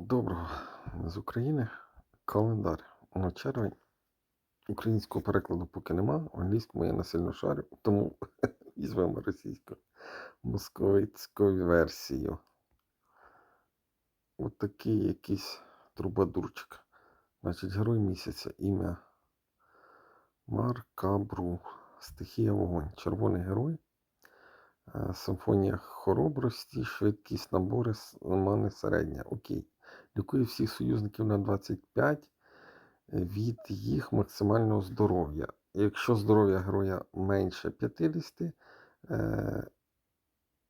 Доброго з України. Календар на червень. Українського перекладу поки нема, англійському я не сильно шарю, тому візьмемо російську московицьку версію. От такий якийсь трубадурчик. Значить, герой місяця, ім'я Маркабру. Стихія вогонь. Червоний герой. Е, Симфонія хоробрості, швидкість набори мани середня. Окей. Лікує всіх союзників на 25 від їх максимального здоров'я. Якщо здоров'я героя менше 50, е,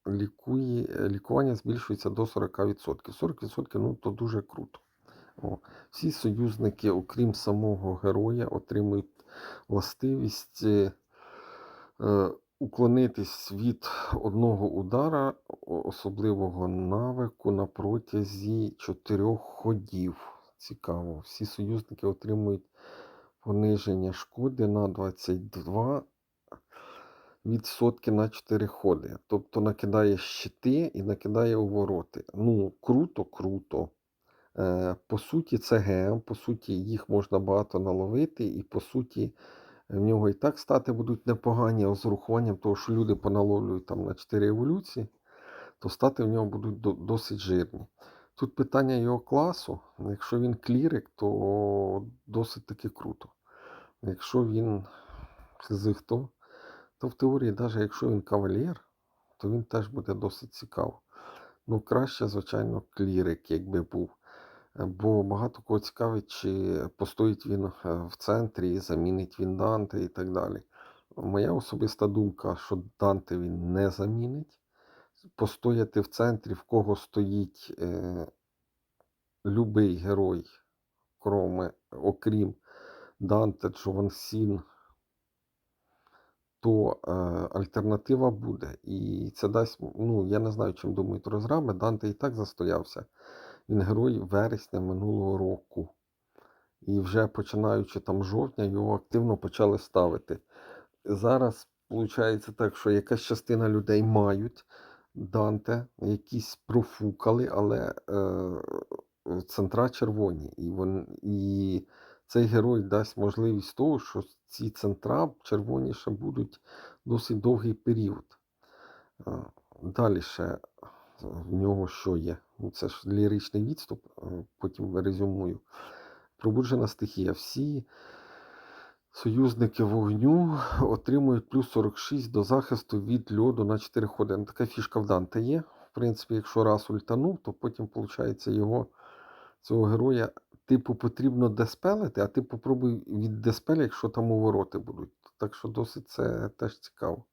лікує, лікування збільшується до 40%. 40% ну, то дуже круто. О. Всі союзники, окрім самого героя, отримують властивість. е, уклонитись від одного удара особливого навику на протязі чотирьох ходів. Цікаво. Всі союзники отримують пониження шкоди на 22 відсотки на 4 ходи. Тобто накидає щити і накидає увороти. Ну, круто, круто. Е, По суті, це ГМ, по суті, їх можна багато наловити, і по суті, в нього і так стати будуть непогані, з урахуванням того, що люди поналовлюють там на 4 еволюції, то стати в нього будуть досить жирні. Тут питання його класу. Якщо він клірик, то досить таки круто. Якщо він хто, то в теорії, навіть якщо він кавалер, то він теж буде досить цікаво. Ну, краще, звичайно, клірик, якби був. Бо багато кого цікавить, чи постоїть він е, в центрі, замінить він Данте і так далі. Моя особиста думка, що Данте він не замінить. Постояти в центрі, в кого стоїть е, любий герой, кроме, окрім Данте, Джован Сін, то е, альтернатива буде. І це дасть, ну, я не знаю, чим думають розраби. Данте і так застоявся. Він герой вересня минулого року. І вже починаючи там жовтня його активно почали ставити. Зараз виходить так, що якась частина людей мають Данте, якісь профукали, але е, центра червоні. І, вон, і цей герой дасть можливість того, що ці центра червоні ще будуть досить довгий період. Е, Далі ще в нього що є? Ну, це ж ліричний відступ, е, потім резюмую. Пробуджена стихія. Всі союзники вогню отримують плюс 46 до захисту від льоду на 4 ходи. Ну, Така фішка в Данте є. В принципі, якщо раз ультанув, то потім, виходить, його цього героя типу потрібно деспелити, а ти попробуй від деспеля, якщо там увороти будуть. Так що досить це теж цікаво.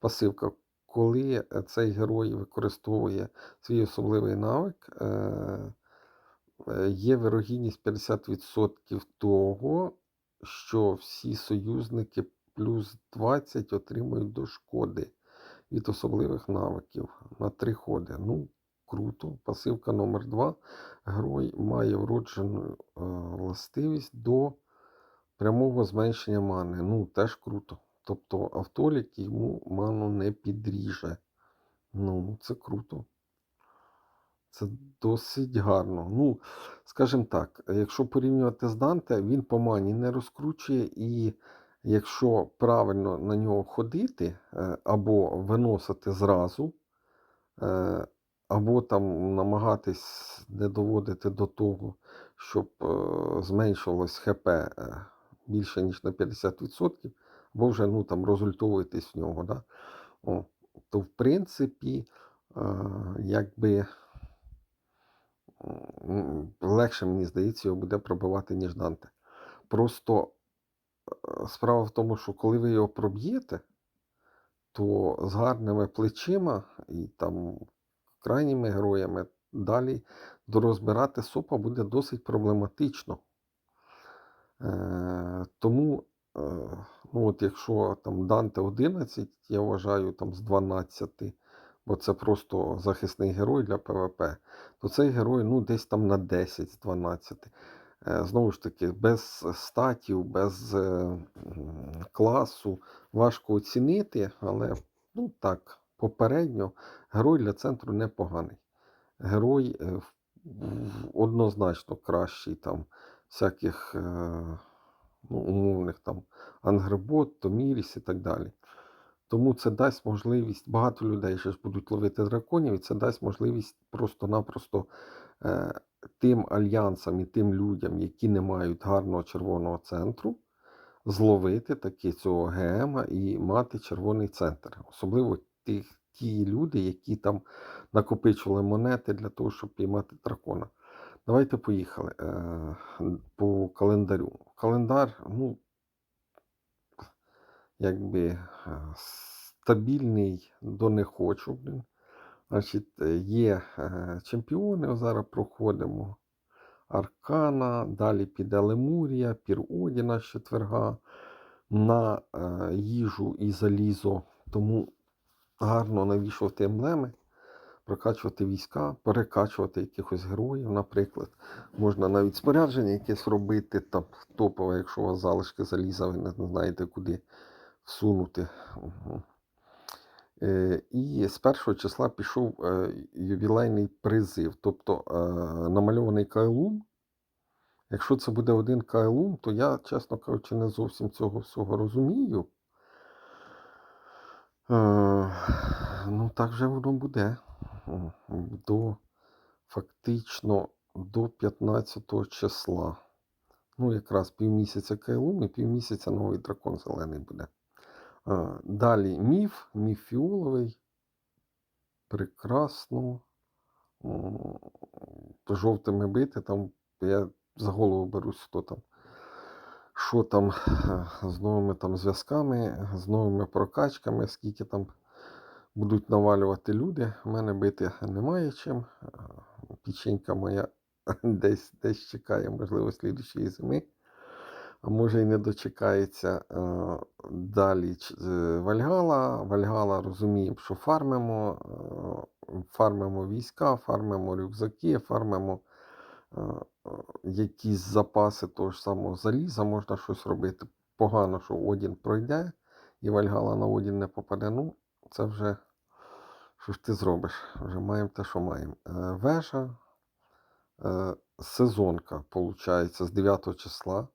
Пасивка. Коли е, цей герой використовує свій особливий навик, е, е, є вирогідність 50% того, що всі союзники плюс 20 отримують до шкоди від особливих навиків на три ходи. Ну, круто. Пасивка номер 2 Герой має вроджену властивість до прямого зменшення мани. Ну, теж круто. Тобто автолік йому ману не підріже. Ну, це круто. Це досить гарно. Ну, скажімо так, якщо порівнювати з Данте, він по мані не розкручує, і якщо правильно на нього ходити, е, або виносити зразу, е, або там намагатись не доводити до того, щоб е, зменшувалось ХП більше, ніж на 50%, або вже ну, там, розультовуєтесь в нього, да? О, то в принципі, якби легше, мені здається, його буде пробивати, ніж Данте. Просто справа в тому, що коли ви його проб'єте, то з гарними плечима і там крайніми героями далі дорозбирати сопа буде досить проблематично. Е, тому, е, ну от якщо там Данте 11, я вважаю там з 12, бо це просто захисний герой для ПВП, то цей герой ну, десь там на 10 з 12. Е, Знову ж таки, без статів, без е, класу важко оцінити, але ну так, попередньо герой для центру непоганий. Герой е, однозначно кращий там всяких ну, умовних там Ангребот, Томіріс і так далі. Тому це дасть можливість, багато людей ще ж будуть ловити драконів, і це дасть можливість просто-напросто е, тим альянсам і тим людям, які не мають гарного червоного центру, зловити таки цього ГМа і мати червоний центр. Особливо ті, ті люди, які там накопичували монети для того, щоб піймати дракона. Давайте поїхали е, по календарю. Календар, ну, якби е, стабільний до не хочу. Значить, е, є чемпіони, зараз проходимо. Аркана, далі піде Лемурія, Пір Одіна з четверга на їжу і залізо. Тому гарно навішувати емблеми, прокачувати війська, перекачувати якихось героїв, наприклад. Можна навіть спорядження якесь робити, там топове, якщо у вас залишки заліза, ви не знаєте, куди всунути. Е, І з першого числа пішов е, ювілейний призив, тобто е, намальований кайлум. Якщо це буде один кайлум, то я, чесно кажучи, не зовсім цього всього розумію. Ну, так вже воно буде. До фактично до 15 числа. Ну, якраз півмісяця кайлум і півмісяця новий дракон зелений буде. Далі міф, міф фіоловий. Прекрасно. Жовтими бити, там я за голову берусь, хто там. Що там е, з новими там зв'язками, з новими прокачками, скільки там будуть навалювати люди. У мене бити немає чим. Печенька моя десь десь чекає, можливо, слідчої зими. А може і не дочекається. Е, Далі Вальгала. Вальгала розуміємо, що фармимо. е, Фармимо війська, фармимо рюкзаки, фармимо е, якісь запаси того ж самого заліза, можна щось робити. Погано, що Одін пройде, і Вальгала на Одін не попаде. Ну, це вже що ж ти зробиш? Вже маємо те, що маємо. Е, Вежа, е, сезонка, виходить, з 9 числа.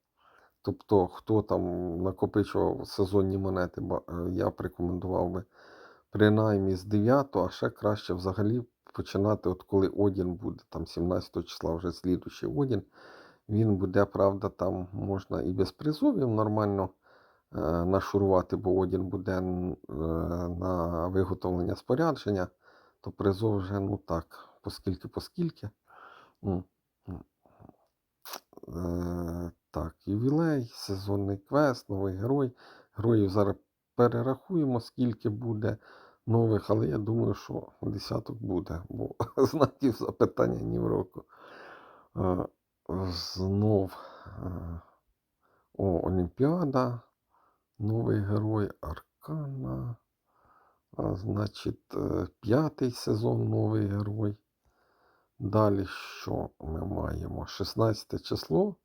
Тобто, хто там накопичував сезонні монети, е, я б рекомендував би принаймні з 9, а ще краще взагалі починати, от коли Одін буде, там 17 числа вже слідуючий Одін. Він буде, правда, там можна і без призовів нормально нашурувати, бо Одін буде е, на виготовлення спорядження, то призов вже ну так, поскільки, поскільки. М. Е, так, ювілей, сезонний квест, новий герой. Героїв зараз перерахуємо, скільки буде нових, але я думаю, що десяток буде, бо знаків запитання ні в року. Е, знов е, о, Олімпіада, новий герой Аркана. А, значить, е, п'ятий сезон новий герой. Далі що ми маємо? 16 число.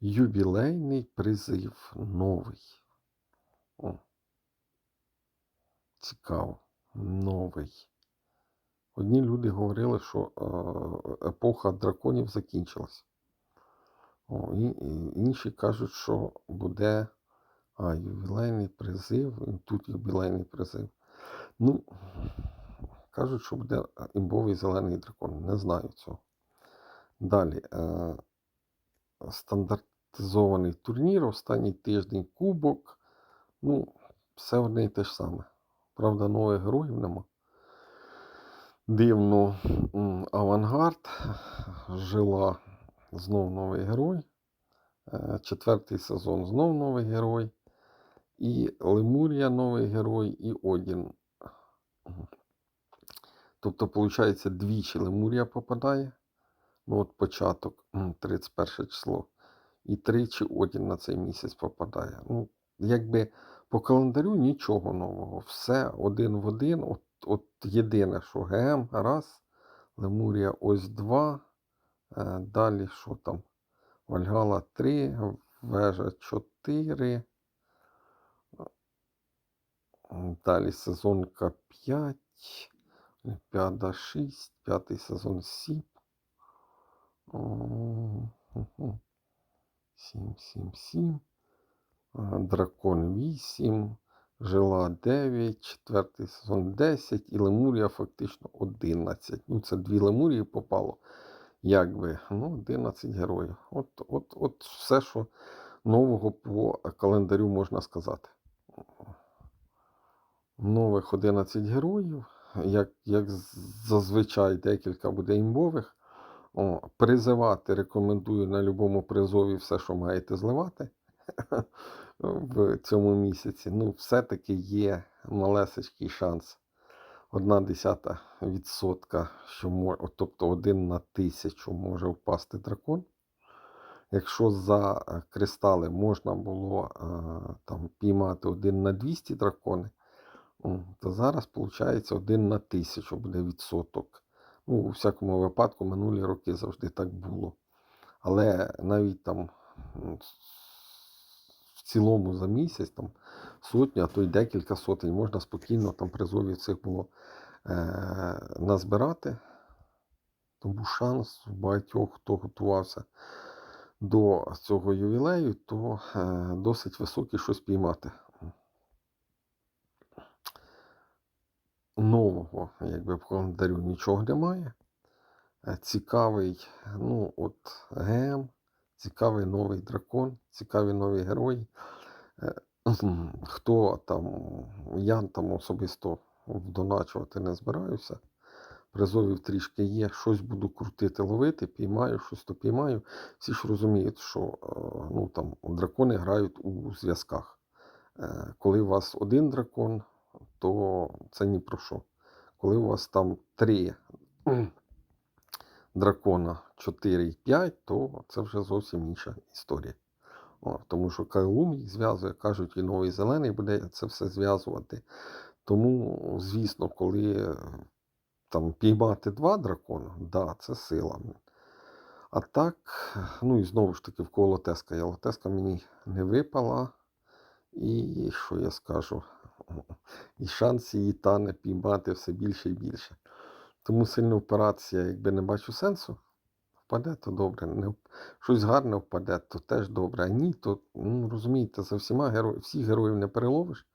Ювілейний призив новий. О. Цікаво. Новий. Одні люди говорили, що е, епоха драконів закінчилась. О, і, і інші кажуть, що буде а, ювілейний призив. Тут ювілейний призив. Ну, кажуть, що буде імбовий зелений дракон. Не знаю цього. Далі. Е, стандартизований турнір, останній тиждень кубок. Ну, все одне і те ж саме. Правда, нових героїв нема. Дивно, авангард жила знов новий герой. Е, Четвертий сезон знов новий герой. І Лемурія новий герой, і Одін. Тобто, виходить, двічі Лемурія попадає. Ну, от початок, 31 число. І тричі Одін на цей місяць попадає. Ну, якби по календарю нічого нового. Все один в один. От, от єдине, що ГМ раз, Лемурія ось два. Е, далі що там? Вальгала 3, Вежа 4. Далі сезонка 5, Олімпіада 6, п'ятий сезон 7. 7, 7, 7. Дракон 8. Жила 9, четвертий сезон 10 і Лемурія фактично 11. Ну, це дві Лемурії попало. Якби, ну, 11 героїв. От, от, от все, що нового по календарю можна сказати. Нових 11 героїв. Як, як зазвичай декілька буде імбових. О, призивати рекомендую на будь-якому призові все, що маєте зливати в цьому місяці. Ну, все-таки є малесечкий шанс. Одна десята відсотка, що мож... тобто один на тисячу може впасти дракон. Якщо за е, кристали можна було е, там піймати один на 200 дракони, то зараз виходить один на тисячу буде відсоток. Ну, у всякому випадку, минулі роки завжди так було. Але навіть там в цілому за місяць там сотню, а то й декілька сотень можна спокійно там призовів цих було е- назбирати. Тому шанс у багатьох, хто готувався до цього ювілею, то е, досить високий щось піймати. Нового, якби в календарю нічого немає. Е, Цікавий, ну, от гем, цікавий новий дракон, цікаві нові герої. Е, Хто там, я там особисто вдоначувати не збираюся. Призовів трішки є, щось буду крутити, ловити, піймаю, щось то піймаю. Всі ж розуміють, що е, ну, там, дракони грають у зв'язках. Коли у вас один дракон, то це ні про що. Коли у вас там три дракона 4 і 5, то це вже зовсім інша історія. О, тому що Кайлум їх зв'язує, кажуть, і новий зелений буде це все зв'язувати. Тому, звісно, коли там піймати два дракона, да, це сила. А так, ну і знову ж таки в коло лотеска. Я лотеска мені не випала. І що я скажу? І шанс її тане піймати все більше і більше. Тому сильно впиратися, якби не бачу сенсу. Впаде, то добре. Не, щось гарне впаде, то теж добре. А ні, то ну, розумієте, за всіма героїв, всіх героїв не переловиш,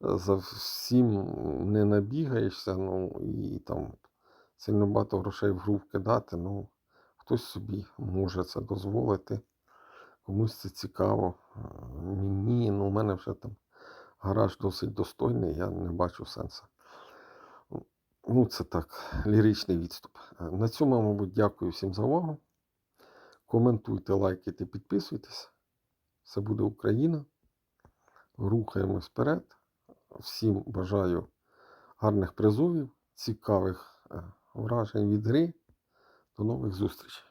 за всім не набігаєшся, ну і там сильно багато грошей в гру вкидати. Ну, хтось собі може це дозволити. Комусь це цікаво. Мені, ну, у мене вже там гараж досить достойний, я не бачу сенсу. Ну, це так, ліричний відступ. Е, На цьому, мабуть, дякую всім за увагу. Коментуйте, лайкайте, підписуйтесь. Це буде Україна. Рухаємось вперед. Всім бажаю гарних призовів, цікавих е, вражень від гри. До нових зустрічей.